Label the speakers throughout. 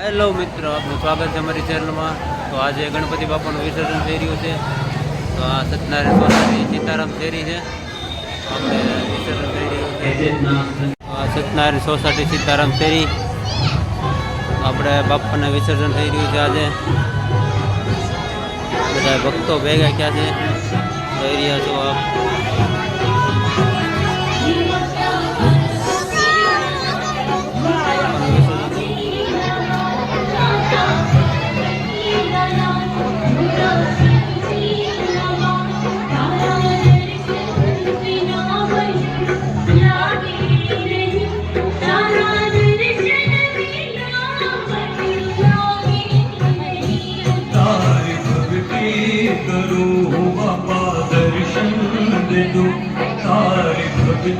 Speaker 1: Hello મિત્રો, આપનું સ્વાગત છે અમારી ચેનલમાં. તો આજે ગણપતિ બાપાનું વિસર્જન થઈ રહ્યું છે. તો આ સત્યનારાયણ સ્વામી સીતારામ શેરી છે. આપણે વિસર્જન થઈ રહ્યું છે. આ સત્યનારાયણ સોસાયટી સીતારામ શેરી. આપણે બાપાને વિસર્જન થઈ રહ્યું છે આજે. બધા ભક્તો ભેગા ક્યાં છે. થઈ રહ્યા છો.
Speaker 2: હું બાપા દર્શન દે દો તારી ભક્તિ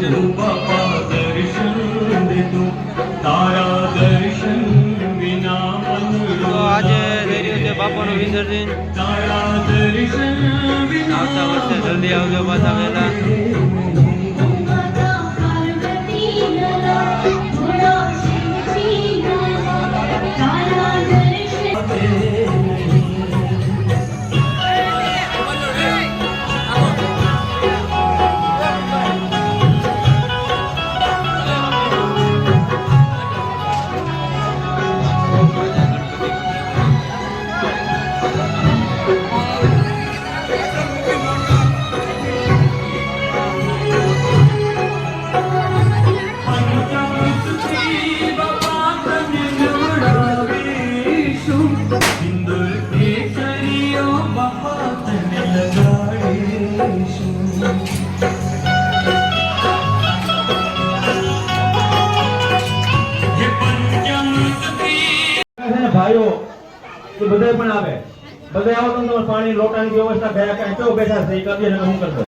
Speaker 2: કરું બાપા દર્શન દે તારા વિના
Speaker 1: આજે થઈ રહ્યું છે બાપાનું વિસર્જન.
Speaker 2: તારા દર્શન
Speaker 1: આવતા વર્ષે જલ્દી આવજો પાછા વહેલા.
Speaker 3: ભાઈઓ, એ બધાય પણ આવે. બધા આવો તો પાણી લોટાની વ્યવસ્થા કયા કાંઈ કેવું બેઠા છે એ કરીએ હું કરતો.